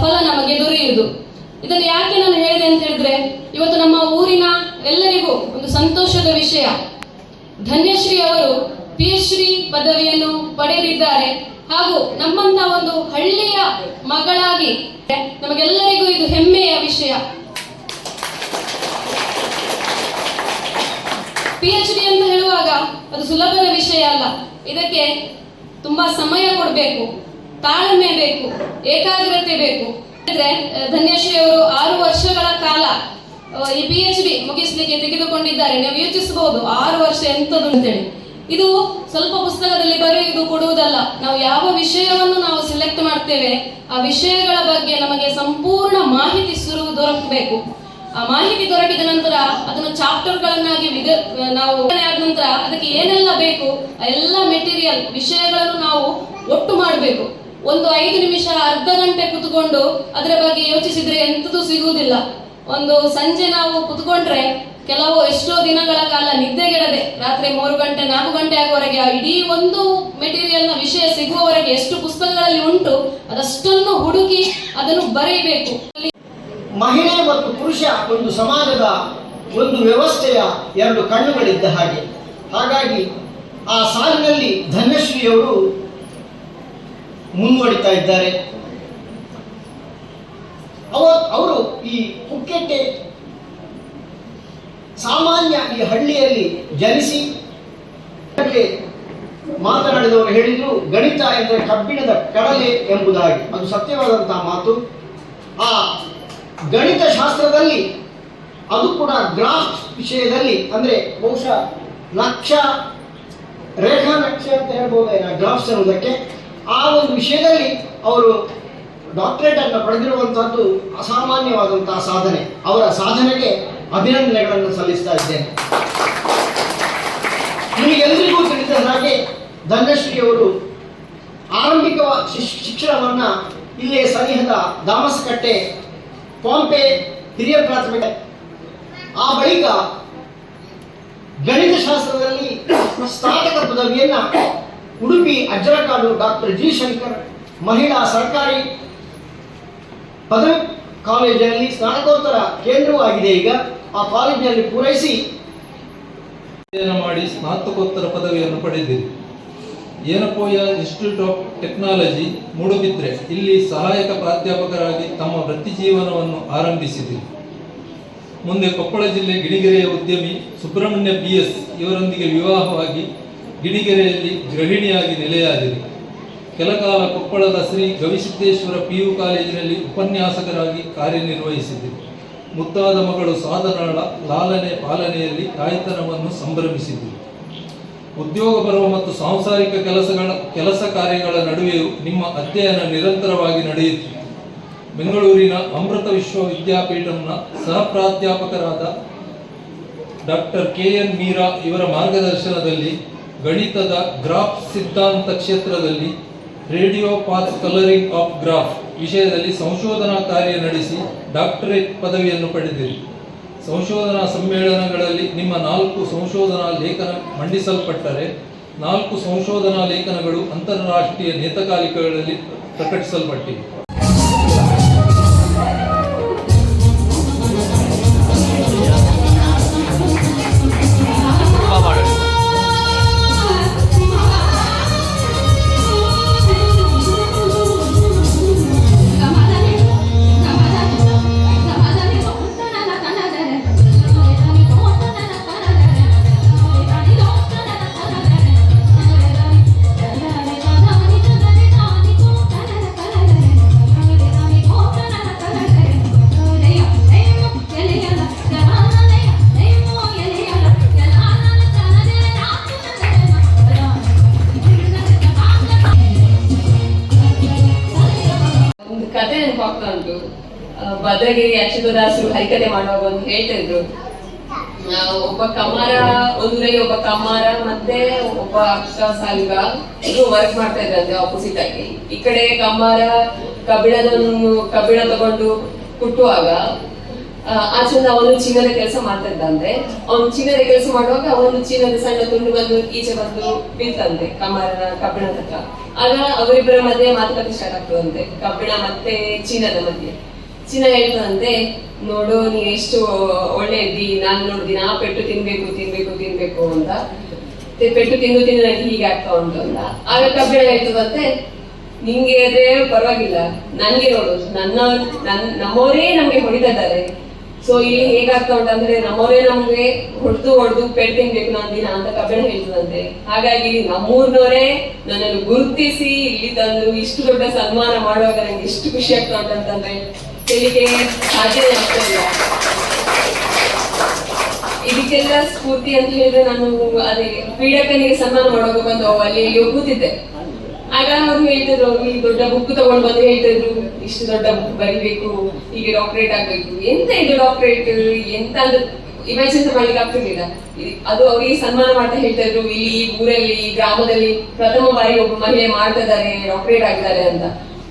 ಫಲ ನಮಗೆ ದೊರೆಯುವುದು. ಇದನ್ನು ಯಾಕೆ ನಾನು ಹೇಳಿದೆ ಅಂತ ಹೇಳಿದ್ರೆ, ಇವತ್ತು ನಮ್ಮ ಊರಿನ ಎಲ್ಲರಿಗೂ ಒಂದು ಸಂತೋಷದ ವಿಷಯ. ಧನ್ಯಶ್ರೀ ಅವರು ಪಿ ಡಿ ಪದವಿಯನ್ನು ಪಡೆದಿದ್ದಾರೆ. ಹಾಗೂ ನಮ್ಮಂತ ಒಂದು ಹಳ್ಳಿಯ ಮಗಳಾಗಿ ನಮಗೆಲ್ಲರಿಗೂ ಇದು ಹೆಮ್ಮೆಯ ವಿಷಯ. ಪಿ ಎಚ್ ಡಿ ಅಂತ ಹೇಳುವಾಗ ಅದು ಸುಲಭದ ವಿಷಯ ಅಲ್ಲ. ಇದಕ್ಕೆ ತುಂಬಾ ಸಮಯ ಕೊಡಬೇಕು. ತಾಳ್ಮೆ ಬೇಕು, ಏಕಾಗ್ರತೆ ಬೇಕು. ಅಂದ್ರೆ ಧನ್ಯಶ್ರೀ ಅವರು ಆರು ವರ್ಷಗಳ ಕಾಲ ಈ ಪಿ ಎಚ್ ಡಿ ಮುಗಿಸ್ಲಿಕ್ಕೆ ತೆಗೆದುಕೊಂಡಿದ್ದಾರೆ. ನೀವು ಯೋಚಿಸಬಹುದು, ಆರು ವರ್ಷ ಎಂತದು ಅಂತೇಳಿ. ಇದು ಸ್ವಲ್ಪ ಪುಸ್ತಕದಲ್ಲಿ ಬರೆಯುವುದು ಕೊಡುವುದಲ್ಲ. ನಾವು ಯಾವ ವಿಷಯವನ್ನು ನಾವು ಸೆಲೆಕ್ಟ್ ಮಾಡ್ತೇವೆ, ಆ ವಿಷಯಗಳ ಬಗ್ಗೆ ನಮಗೆ ಸಂಪೂರ್ಣ ಮಾಹಿತಿ ಸುರು, ದೊರಕಬೇಕು. ಆ ಮಾಹಿತಿ ದೊರಕಿದ ನಂತರ ಅದನ್ನು ಚಾಪ್ಟರ್ ಗಳನ್ನಾಗಿ ನಾವು ಆದ ನಂತರ ಅದಕ್ಕೆ ಏನೆಲ್ಲ ಬೇಕು, ಆ ಎಲ್ಲ ಮೆಟೀರಿಯಲ್ ವಿಷಯಗಳನ್ನು ನಾವು ಒಂದು ಐದು ನಿಮಿಷ ಅರ್ಧ ಗಂಟೆ ಕುತ್ಕೊಂಡು ಅದರ ಬಗ್ಗೆ ಯೋಚಿಸಿದ್ರೆ ಎಂಥದ್ದು ಸಿಗುವುದಿಲ್ಲ. ಒಂದು ಸಂಜೆ ನಾವು ಕುತ್ಕೊಂಡ್ರೆ ಕೆಲವು ಎಷ್ಟೋ ದಿನಗಳ ಕಾಲ ನಿದ್ದೆಗೆಡದೆ ರಾತ್ರಿ ಮೂರು ಗಂಟೆ, ನಾಲ್ಕು ಗಂಟೆ ಆಗುವವರೆಗೆ ಆ ಇಡೀ ಒಂದು ಮೆಟೀರಿಯಲ್ನ ವಿಷಯ ಸಿಗುವವರೆಗೆ ಎಷ್ಟು ಪುಸ್ತಕಗಳಲ್ಲಿ ಉಂಟು, ಅದಷ್ಟನ್ನು ಹುಡುಕಿ ಅದನ್ನು ಬರೆಯಬೇಕು ಮಹಿಳೆ ಮತ್ತು ಪುರುಷ ಒಂದು ಸಮಾಜದ ಒಂದು ವ್ಯವಸ್ಥೆಯ ಎರಡು ಕಣ್ಣುಗಳಿದ್ದ ಹಾಗೆ. ಹಾಗಾಗಿ ಆ ಸಾಲಿನಲ್ಲಿ ಧನ್ಯಶ್ರೀಯವರು ಮುಂದುವರಿತಾ ಇದ್ದಾರೆ. ಅವ ಅವರು ಈ ಹುಕ್ಕೆಟ್ಟೆ ಸಾಮಾನ್ಯ ಈ ಹಳ್ಳಿಯಲ್ಲಿ ಜನಿಸಿ ಮಾತನಾಡಿದವರು ಹೇಳಿದ್ರು, ಗಣಿತ ಎಂದರೆ ಕಬ್ಬಿಣದ ಕಡಲೆ ಎಂಬುದಾಗಿ. ಅದು ಸತ್ಯವಾದಂತಹ ಮಾತು. ಆ ಗಣಿತ ಶಾಸ್ತ್ರದಲ್ಲಿ ಅದು ಕೂಡ ಗ್ರಾಫ್ ವಿಷಯದಲ್ಲಿ ಅಂದ್ರೆ ಬಹುಶಃ ನಕ್ಷ ರೇಖಾ ನಕ್ಷೆ ಅಂತ ಹೇಳ್ಬೋದೇನ ಗ್ರಾಫ್ಸ್ ಅನ್ನೋದಕ್ಕೆ. ಆ ಒಂದು ವಿಷಯದಲ್ಲಿ ಅವರು ಡಾಕ್ಟರೇಟ್ ಅನ್ನು ಪಡೆದಿರುವಂತಹದ್ದು ಅಸಾಮಾನ್ಯವಾದಂತಹ ಸಾಧನೆ. ಅವರ ಸಾಧನೆಗೆ ಅಭಿನಂದನೆಗಳನ್ನು ಸಲ್ಲಿಸ್ತಾ ಇದ್ದೇನೆ. ನಿಮಗೆಲ್ಲರಿಗೂ ತಿಳಿದ ಹಾಗೆ ಧನ್ಯಶ್ರೀ ಅವರು ಆರಂಭಿಕ ಶಿಕ್ಷ- ಶಿಕ್ಷಣವನ್ನ ಇಲ್ಲೇ ಸನಿಹದ ದಾಮಸಕಟ್ಟೆ, ಪಾಂಪೆ, ಹಿರಿಯ ಪ್ರಾಥಮಿಕ, ಆ ಬಳಿಕ ಗಣಿತ ಶಾಸ್ತ್ರದಲ್ಲಿ ಸ್ನಾತಕ ಪದವಿಯನ್ನ ಉಡುಪಿ ಅಜ್ಜರಕಾಡು ಡಾಕ್ಟರ್ ಜಿ ಶಂಕರ್, ಮಹಿಳಾ ಸರ್ಕಾರಿ ಪದವಿ ಕಾಲೇಜಿನಲ್ಲಿ ಸ್ನಾತಕೋತ್ತರ ಕೇಂದ್ರವೂ ಆಗಿದೆ. ಈಗ ಆ ಕಾಲೇಜಿನಲ್ಲಿ ಪೂರೈಸಿ ಅಧ್ಯಯನ ಮಾಡಿ ಸ್ನಾತಕೋತ್ತರ ಪದವಿಯನ್ನು ಪಡೆದಿದೆ Yenepoya institute of technology Moodbidri ಇಲ್ಲಿ ಸಹಾಯಕ ಪ್ರಾಧ್ಯಾಪಕರಾಗಿ ತಮ್ಮ ವೃತ್ತಿ ಜೀವನವನ್ನು ಆರಂಭಿಸಿದೆ ಮುಂದೆ ಕೊಪ್ಪಳ ಜಿಲ್ಲೆ ಗಿಣಿಗೆರೆಯ ಉದ್ಯಮಿ ಸುಬ್ರಹ್ಮಣ್ಯ ಬಿ ಎಸ್ ಇವರೊಂದಿಗೆ ವಿವಾಹವಾಗಿ ಗಿಣಿಗೆರೆಯಲ್ಲಿ ಗೃಹಿಣಿಯಾಗಿ ನೆಲೆಯಾದಿರಿ. ಕೆಲಕಾಲ ಕೊಪ್ಪಳದ ಶ್ರೀ ಗವಿಸಿದ್ದೇಶ್ವರ ಪಿ ಯು ಕಾಲೇಜಿನಲ್ಲಿ ಉಪನ್ಯಾಸಕರಾಗಿ ಕಾರ್ಯನಿರ್ವಹಿಸಿದ್ದರು ಮುದ್ದಾದ ಮಗಳು ಸಾಧನಾಳ ಲಾಲನೆ ಪಾಲನೆಯಲ್ಲಿ ತಾಯ್ತನವನ್ನು ಸಂಭ್ರಮಿಸಿದರು ಉದ್ಯೋಗ ಪರ್ವ ಮತ್ತು ಸಾಂಸಾರಿಕ ಕೆಲಸಗಳ ಕೆಲಸ ಕಾರ್ಯಗಳ ನಡುವೆಯೂ ನಿಮ್ಮ ಅಧ್ಯಯನ ನಿರಂತರವಾಗಿ ನಡೆಯಿತು ಬೆಂಗಳೂರಿನ ಅಮೃತ ವಿಶ್ವವಿದ್ಯಾಪೀಠಂನ ಸಹ ಪ್ರಾಧ್ಯಾಪಕರಾದ ಡಾಕ್ಟರ್ ಕೆ ಎನ್ ಮೀರಾ ಇವರ ಮಾರ್ಗದರ್ಶನದಲ್ಲಿ ಗಣಿತದ ಗ್ರಾಫ್ ಸಿದ್ಧಾಂತ ಕ್ಷೇತ್ರದಲ್ಲಿ radio path colouring of graph ವಿಷಯದಲ್ಲಿ ಸಂಶೋಧನಾ ಕಾರ್ಯ ನಡೆಸಿ ಡಾಕ್ಟರೇಟ್ ಪದವಿಯನ್ನು ಪಡೆದಿರಿ. ಸಂಶೋಧನಾ ಸಮ್ಮೇಳನಗಳಲ್ಲಿ ನಿಮ್ಮ ನಾಲ್ಕು ಸಂಶೋಧನಾ ಲೇಖನ ಮಂಡಿಸಲ್ಪಟ್ಟರೆ, ನಾಲ್ಕು ಸಂಶೋಧನಾ ಲೇಖನಗಳು ಅಂತಾರಾಷ್ಟ್ರೀಯ ನಿಯತಕಾಲಿಕಗಳಲ್ಲಿ ಪ್ರಕಟಿಸಲ್ಪಟ್ಟಿವೆ. ಕತೆ ನೆನಪಾಗ್ತಾ ಉಂಟು. ಭದ್ರಗಿರಿ ಅಚ್ಯುತದಾಸರು ಹರಿಕತೆ ಮಾಡುವಾಗ ಒಂದು ಹೇಳ್ತಿದ್ರು ಒಬ್ಬ ಕಮ್ಮಾರ ಒಂದೂರಲ್ಲಿ ಒಬ್ಬ ಕಮ್ಮಾರ ಮತ್ತೆ ಒಬ್ಬ ಅಕ್ಕ ಸಾಲಿಗ ಇದು ವರ್ಕ್ ಮಾಡ್ತಾ ಇದ್ರಂತೆ ಆಪೋಸಿಟ್ ಆಗಿ. ಈ ಕಡೆ ಕಮ್ಮಾರ ಕಬ್ಬಿಣದನ್ನು ಕಬ್ಬಿಣ ತಗೊಂಡು ಕುಟ್ಟುವಾಗ ಆಚೆಯಿಂದ ಅವನು ಚಿನ್ನದ ಕೆಲಸ ಮಾಡ್ತಾ ಇದ್ದಂತೆ ಅವನು ಚಿನ್ನದ ಕೆಲಸ ಮಾಡುವಾಗ ಅವನು ಚಿನ್ನದ ಸಣ್ಣ ತುಂಡು ಬಂದು ಈಚೆ ಬಂದು ಬಿತ್ತಂತೆ ಕಮರನ ಕಬ್ಬಿಣದ ಹತ್ರ. ಆಗ ಅವರಿಬ್ಬರ ಮಧ್ಯೆ ಮಾತುಕತೆ ಸ್ಟಾರ್ಟ್ ಆಗ್ತದಂತೆ. ಕಬ್ಬಿಣ ಮತ್ತೆ ಚಿನ್ನದ ಮಧ್ಯೆ. ಚಿನ್ನ ಹೇಳ್ತದಂತೆ, ನೋಡು, ನೀ ಎಷ್ಟು ಒಳ್ಳೆ ಇದ್ದಿ, ನಾನ್ ನೋಡು ನಾ ಪೆಟ್ಟು ತಿನ್ಬೇಕು ತಿನ್ಬೇಕು ತಿನ್ಬೇಕು ಅಂತ. ಪೆಟ್ಟು ತಿಂದು ತಿಂದು ಹೀಗೆ ಆಗ್ತಾ ಉಂಟು ಅಂತ. ಆಗ ಕಬ್ಬಿಣ ಹೇಳ್ತದಂತೆ, ನಿಂಗೆ ಅದೇ ಪರವಾಗಿಲ್ಲ. ನನ್ಗೆ ನೋಡು, ನನ್ನ, ನನ್, ನಮ್ಮವರೇ ನಮ್ಗೆ ಹೊಡಿತಾ ಸೊ ಇಲ್ಲಿ ಹೇಗಾಗ್ತಾ ಉಂಟಂದ್ರೆ ನಮ್ಮವರೇ ನಮ್ಗೆ ಹೊಡೆದು ಹೊಡೆದು ಪೆಟ್ ತಿನ್ಬೇಕು ನಾನು ದಿನ ಅಂತ ಕಬ್ಬಿಣ ಹೇಳ್ತದಂತೆ. ಹಾಗಾಗಿ ನಮ್ಮೂರ್ನವರೇ ನನ್ನನ್ನು ಗುರುತಿಸಿ ಇಲ್ಲಿ ತಂದು ಇಷ್ಟು ದೊಡ್ಡ ಸನ್ಮಾನ ಮಾಡುವಾಗ ನಂಗೆ ಎಷ್ಟು ಖುಷಿ ಆಗ್ತಾ ಉಂಟಂತಂದ್ರೆ ಹೇಳಿಕೆ ಸಾಧ್ಯ ಆಗ್ತಾ ಇಲ್ಲ. ಇದಕ್ಕೆಲ್ಲ ಸ್ಫೂರ್ತಿ ಅಂತ ಹೇಳಿದ್ರೆ ನಾನು ಅದೇ ಕ್ರೀಡಾಕನಿಗೆ ಸನ್ಮಾನ ಮಾಡೋಕೆ ಬಂದು ಅಲ್ಲಿ ಕೂತಿದ್ದೆ ಆಗ ಅವ್ರು ಹೇಳ್ತಿದ್ರು, ಈ ದೊಡ್ಡ ಬುಕ್ ತಗೊಂಡು ಬಂದು ಹೇಳ್ತಿದ್ರು, ಇಷ್ಟು ದೊಡ್ಡ ಬುಕ್ ಬರಿಬೇಕು, ಹೀಗೆ ಡಾಕ್ಟರೇಟ್ ಆಗ್ಬೇಕು. ಎಂತ ಇದು ಡಾಕ್ಟರೇಟ್ ಎಂತ ಇಮ್ಯಾಜಿನ್ ಮಾಡ್ಲಿಕ್ಕೆ ಆಗ್ತಿರ್ಲಿಲ್ಲ. ಅದು ಅವರಿಗೆ ಸನ್ಮಾನ ಮಾಡ್ತಾ ಹೇಳ್ತಾ ಇದ್ರು ಇಲ್ಲಿ ಊರಲ್ಲಿ ಗ್ರಾಮದಲ್ಲಿ ಪ್ರಥಮ ಬಾರಿ ಒಬ್ಬ ಮಹಿಳೆ ಮಾಡ್ತಾ ಇದ್ದಾರೆ ಡಾಕ್ಟರೇಟ್ ಆಗಿದ್ದಾರೆ ಅಂತ.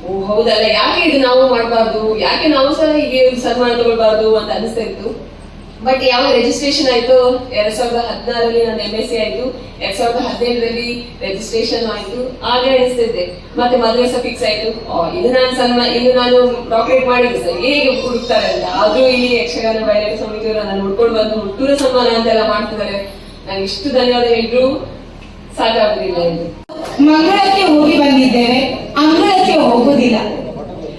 ಓ, ಹೌದಲ್ಲ, ಯಾಕೆ ಇದು ನಾವು ಮಾಡಬಾರ್ದು? ಯಾಕೆ ನಾವು ಸಹ ಹೀಗೆ ಸನ್ಮಾನ ತಗೊಳ್ಬಾರ್ದು ಅಂತ ಅನಿಸ್ತಾ ಇತ್ತು. ಬಟ್ ಯಾವ ರಿಜಿಸ್ಟ್ರೇಷನ್ ಆಯ್ತು? ಎರಡ್ ಸಾವಿರದ ಹದಿನಾರರಲ್ಲಿ ನನ್ನ ಎಂ ಎಸ್ ಸಿ ಆಯ್ತು. ಎರಡ್ ಸಾವಿರದ ಹದಿನೇಳರಲ್ಲಿ ರಿಜಿಸ್ಟ್ರೇಷನ್ ಆಯ್ತು. ಆಗ ಎಣಿಸ್ತಿದ್ದೆ. ಮತ್ತೆ ಮದುವೆ ಸಹ ಫಿಕ್ಸ್ ಆಯ್ತು. ಇದು ನಾನು ಸನ್ಮ ಇದು ನಾನು ಡಾಕ್ಯುಮೆಂಟ್ ಮಾಡಿದ್ದೆ ಸರ್ ಹೇಗೆ ಹುಡುಕ್ತಾರೆ ಅಂತ. ಆದ್ರೂ ಇಲ್ಲಿ ಯಕ್ಷಗಾನ ಬಯಲಾಟ ಸಮಿತಿಯವರು ನನ್ನ ಹುಡ್ಕೊಂಡು ಬಂದು ಹುಟ್ಟೂರ ಸನ್ಮಾನ ಅಂತೆಲ್ಲ ಮಾಡ್ತಿದ್ದಾರೆ. ನಂಗೆ ಇಷ್ಟು ಧನ್ಯವಾದ ಹೇಳಿದ್ರು. ಸಾಕಾಗುದಿಲ್ಲ ಎಂದು. ಮಂಗಳಕ್ಕೆ ಹೋಗಿ ಬಂದಿದ್ದೇವೆ ಅಂಗಳಕ್ಕೆ ಹೋಗುವುದಿಲ್ಲ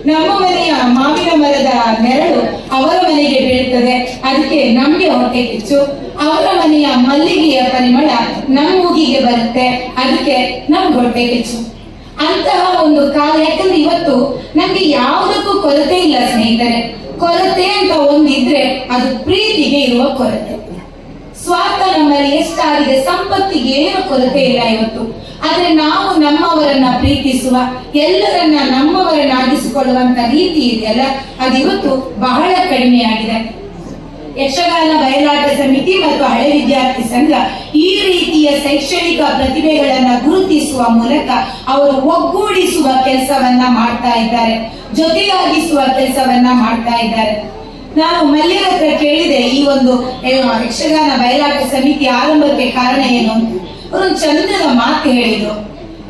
ನಮ್ಮ ಮನೆಯ ಮಾವಿನ ಮರದ ನೆರಳು ಅವರ ಮನೆಗೆ ಬೀಳ್ತದೆ ಅದಕ್ಕೆ ನಮ್ಗೆ ಹೊಟ್ಟೆ ಕಿಚ್ಚು. ಅವರ ಮನೆಯ ಮಲ್ಲಿಗೆಯ ಪರಿಮಳ ನಮ್ಮ ಮೂಗಿಗೆ ಬರುತ್ತೆ. ಅದಕ್ಕೆ ನಮ್ಗೆ ಹೊಟ್ಟೆ ಕಿಚ್ಚು. ಅಂತಹ ಒಂದು ಕಾಲ, ಯಾಕಂದ್ರೆ ಇವತ್ತು ನಮ್ಗೆ ಯಾವುದಕ್ಕೂ ಕೊರತೆ ಇಲ್ಲ ಸ್ನೇಹಿತರೆ. ಕೊರತೆ ಅಂತ ಒಂದಿದ್ರೆ ಅದು ಪ್ರೀತಿಗೆ ಇರುವ ಕೊರತೆ. ಸ್ವಾರ್ಥ ನಮ್ಮಲ್ಲಿ ಎಷ್ಟಾಗಿದೆ? ಸಂಪತ್ತಿಗೆ ಏನು ಕೊರತೆ ಇಲ್ಲ ಇವತ್ತು. ಆದ್ರೆ ನಾವು ನಮ್ಮವರನ್ನ ಪ್ರೀತಿಸುವ, ಎಲ್ಲರನ್ನ ನಮ್ಮವರನ್ನಾಗಿಸಿಕೊಳ್ಳುವಂತ ರೀತಿ ಇದೆಯಲ್ಲ? ಅದಿವತ್ತು ಬಹಳ ಕಡಿಮೆಯಾಗಿದೆ. ಯಕ್ಷಗಾನ, ಬಯಲಾಟ ಸಮಿತಿ ಮತ್ತು ಹಳೆ ವಿದ್ಯಾರ್ಥಿ ಸಂಘ ಈ ರೀತಿಯ ಶೈಕ್ಷಣಿಕ ಪ್ರತಿಭೆಗಳನ್ನ ಗುರುತಿಸುವ ಮೂಲಕ ಅವರು ಒಗ್ಗೂಡಿಸುವ ಕೆಲಸವನ್ನ ಮಾಡ್ತಾ ಇದ್ದಾರೆ. ಜೊತೆಯಾಗಿಸುವ ಕೆಲಸವನ್ನ ಮಾಡ್ತಾ ಇದ್ದಾರೆ. ನಾನು ಮಲ್ಯ ಹತ್ರ ಕೇಳಿದೆ, ಈ ಒಂದು ಯಕ್ಷಗಾನ, ಬಯಲಾಟ ಸಮಿತಿ ಆರಂಭಕ್ಕೆ ಕಾರಣ ಏನು ಒಂದು ಚಂದದ ಮಾತು ಹೇಳಿದ್ರು.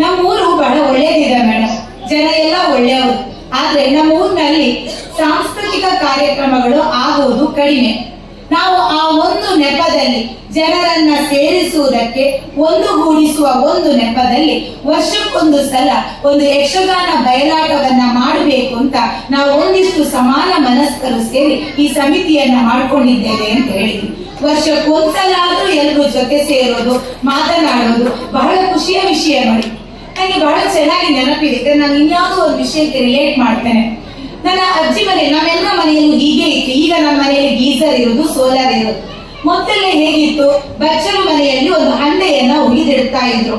ನಮ್ಮ ಊರು ಬಹಳ ಒಳ್ಳೇದಿದೆ ಮೇಡಮ್ ಜನ ಎಲ್ಲ ಒಳ್ಳೆಯವರು. ಆದ್ರೆ ನಮ್ಮ ಊರಿನಲ್ಲಿ ಸಾಂಸ್ಕೃತಿಕ ಕಾರ್ಯಕ್ರಮಗಳು ಆಗುವುದು ಕಡಿಮೆ. ನಾವು ಆ ಒಂದು ನೆಪದಲ್ಲಿ ಜನರನ್ನ ಸೇರಿಸುವುದಕ್ಕೆ ಒಂದುಗೂಡಿಸುವ ಒಂದು ನೆಪದಲ್ಲಿ ವರ್ಷಕ್ಕೊಂದು ಸಲ ಒಂದು ಯಕ್ಷಗಾನ ಬಯಲಾಟವನ್ನ ಮಾಡಬೇಕು ಅಂತ ನಾವು ಒಂದಿಷ್ಟು ಸಮಾನ ಮನಸ್ಕರು ಸೇರಿ ಈ ಸಮಿತಿಯನ್ನ ಮಾಡ್ಕೊಂಡಿದ್ದೇವೆ ಅಂತ ಹೇಳಿದ್ವಿ ವರ್ಷಕ್ಕೊಂದ್ಸಲ ಆದ್ರೂ ಎಲ್ರೂ ಜೊತೆ ಸೇರೋದು, ಮಾತನಾಡೋದು, ಬಹಳ ಖುಷಿಯ ವಿಷಯ ನೋಡಿ. ನನಗೆ ಬಹಳ ಚೆನ್ನಾಗಿ ನೆನಪಿದೆ. ನಾನು ಇನ್ಯಾವುದೋ ಒಂದು ವಿಷಯಕ್ಕೆ ರಿಲೇಟ್ ಮಾಡ್ತೇನೆ. ನನ್ನ ಅಜ್ಜಿ ಮನೆ ನಮ್ಮೆಲ್ಲ ಮನೆಯಲ್ಲೂ ಹೀಗೆ ಇತ್ತು. ಈಗ ನಮ್ಮ ಮನೆಯಲ್ಲಿ ಗೀಸರ್ ಇರೋದು, ಸೋಲಾರ್ ಇರೋದು. ಮೊದಲೇ ಹೇಗಿತ್ತು? ಬಚ್ಚಲು ಮನೆಯಲ್ಲಿ ಒಂದು ಹಂಡೆಯನ್ನ ಉಗಿದಿಡ್ತಾ ಇದ್ರು.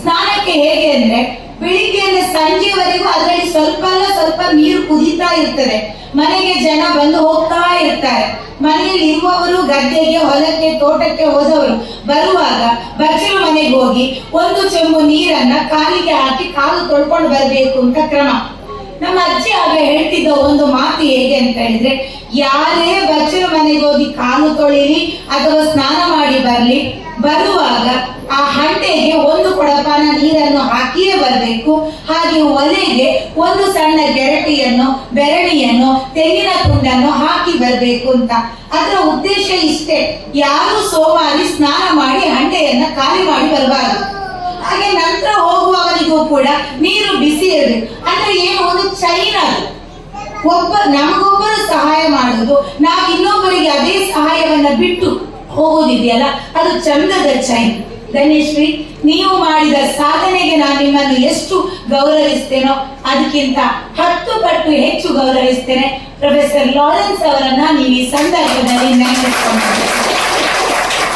ಸ್ನಾನಕ್ಕೆ ಹೇಗೆ ಅಂದ್ರೆ, ಬೆಳಿಗ್ಗೆಯಿಂದ ಸಂಜೆವರೆಗೂ ಅದರಲ್ಲಿ ಸ್ವಲ್ಪ ಸ್ವಲ್ಪ ನೀರು ಕುದೀತಾ ಇರ್ತದೆ. ಮನೆಗೆ ಜನ ಬಂದು ಹೋಗ್ತಾ ಇರ್ತಾರೆ. ಮನೆಯಲ್ಲಿ ಇರುವವರು ಗದ್ದೆಗೆ, ಹೊಲಕ್ಕೆ, ತೋಟಕ್ಕೆ ಹೋದವರು ಬರುವಾಗ ಬಚ್ಚಲು ಮನೆಗೆ ಹೋಗಿ ಒಂದು ಚೆಂಬು ನೀರನ್ನ ಕಾಲಿಗೆ ಹಾಕಿ ಕಾಲು ತೊಳ್ಕೊಂಡು ಬರಬೇಕು ಅಂತ ಕ್ರಮ. ನಮ್ಮ ಅಜ್ಜಿ ಆಗ ಹೇಳ್ತಿದ್ದ ಒಂದು ಮಾತು ಹೇಗೆ ಅಂತ ಹೇಳಿದ್ರೆ, ಯಾರೇ ಬಚ್ಚಲು ಮನೆಗೆ ಹೋಗಿ ಕಾಲು ತೊಳಿಲಿ ಅಥವಾ ಸ್ನಾನ ಮಾಡಿ ಬರ್ಲಿ ಬರುವಾಗ ಆ ಹಂಡೆಗೆ ಒಂದು ಕೊಡಪಾನ ನೀರನ್ನು ಹಾಕಿಯೇ ಬರಬೇಕು. ಹಾಗೆ ಒಲೆಗೆ ಒಂದು ಸಣ್ಣ ಗೆರಟಿಯನ್ನು, ಬೆರಣಿಯನ್ನು, ತೆಂಗಿನ ತುಂಡನ್ನು ಹಾಕಿ ಬರಬೇಕು ಅಂತ. ಅದರ ಉದ್ದೇಶ ಇಷ್ಟೇ. ಯಾರು ಸೋಮಾರಿ ಸ್ನಾನ ಮಾಡಿ ಹಂಡೆಯನ್ನ ಖಾಲಿ ಮಾಡಿ ಬರಬಾರದು. ಹಾಗೆ ನಂತರ ಹೋಗುವವರಿಗೂ ಕೂಡ ನೀರು ಬಿಸಿ ಇರಬೇಕು. ಅಂದ್ರೆ ಏನು? ಒಂದು ಚೈನ್ ಅದು. ಒಬ್ಬ, ನಮಗೊಬ್ಬರು ಸಹಾಯ ಮಾಡುದು ನಾವು ಇನ್ನೊಬ್ಬರಿಗೆ ಅದೇ ಸಹಾಯವನ್ನ ಬಿಟ್ಟು ಹೋಗೋದಿದೆಯಲ್ಲ? ಅದು ಚಂದದ ಚೈನ್ ಧನೇಶ್ರೀ ನೀವು ಮಾಡಿದ ಸಾಧನೆಗೆ ನಾನು ನಿಮ್ಮನ್ನು ಎಷ್ಟು ಗೌರವಿಸ್ತೇನೋ ಅದಕ್ಕಿಂತ ಹತ್ತು ಪಟ್ಟು ಹೆಚ್ಚು ಗೌರವಿಸ್ತೇನೆ. ಪ್ರೊಫೆಸರ್ ಲಾರೆನ್ಸ್ ಅವರನ್ನ ನೀವು ಈ ಸಂದರ್ಭದಲ್ಲಿ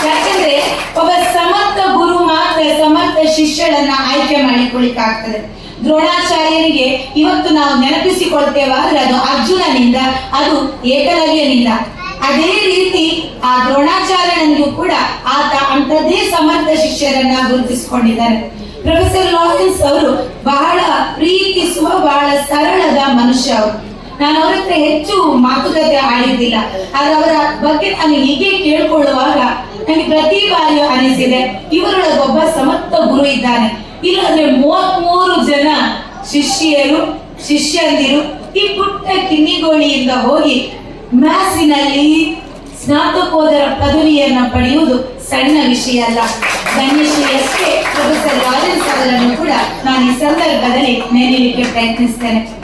ಯಾಕಂದ್ರೆ ಒಬ್ಬ ಸಮರ್ಥ ಗುರು ಮಾತ್ರ ಸಮರ್ಥ ಶಿಷ್ಯಳನ್ನ ಆಯ್ಕೆ ಮಾಡಿಕೊಳ್ಳಿಕ್ಕಾಗ್ತದೆ. ದ್ರೋಣಾಚಾರ್ಯನಿಗೆ ಇವತ್ತು ನಾವು ನೆನಪಿಸಿಕೊಳ್ತೇವಾದ್ರೆ ಅದು ಅರ್ಜುನನಿಂದ, ಅದು ಏಕಲವ್ಯನಿಂದ. ಅದೇ ರೀತಿ ಆ ದ್ರೋಣಾಚಾರ್ಯನಿಗೂ ಕೂಡ ಆತ ಅಂತದೇ ಸಮರ್ಥ ಶಿಷ್ಯರನ್ನ ಗುರುತಿಸಿಕೊಂಡಿದ್ದಾರೆ. ಪ್ರೊಫೆಸರ್ ಲಾರೆನ್ಸ್ ಅವರು ಬಹಳ ಪ್ರೀತಿಸುವ ಬಹಳ ಸರಳದ ಮನುಷ್ಯ ಅವರು. ನಾನು ಅವ್ರ ಹತ್ರ ಹೆಚ್ಚು ಮಾತುಕತೆ ಆಡಿದ್ದಿಲ್ಲ. ಆದ್ರೆ ಅವರ ಬಗ್ಗೆ ನಾನು ಹೀಗೆ ಕೇಳ್ಕೊಳ್ಳುವಾಗ ನನಗೆ ಪ್ರತಿ ಬಾರಿಯೂ ಅನಿಸಿದೆ, ಇವರೊಳಗೆ ಒಬ್ಬ ಸಮರ್ಥ ಗುರು ಇದ್ದಾನೆ. ಇಲ್ಲಾಂದ್ರೆ ಮೂವತ್ಮೂರು ಜನ ಶಿಷ್ಯರು, ಶಿಷ್ಯಂದಿರು ಈ ಪುಟ್ಟ ಕಿನ್ನಿಗೋಳಿಯಿಂದ ಹೋಗಿ ಮ್ಯಾಸಿನಲ್ಲಿ ಸ್ನಾತಕೋತ್ತರ ಪದವಿಯನ್ನ ಪಡೆಯುವುದು ಸಣ್ಣ ವಿಷಯ ಅಲ್ಲ. ಧನ್ಯಶ್ರೀಯಷ್ಟೇ ಪ್ರೊಫೆಸರ್ ರಾಜನ್ ಅವರನ್ನು ಕೂಡ ನಾನು ಈ ಸಂದರ್ಭದಲ್ಲಿ ನೆನೆಯಲಿಕ್ಕೆ ಪ್ರಯತ್ನಿಸ್ತೇನೆ.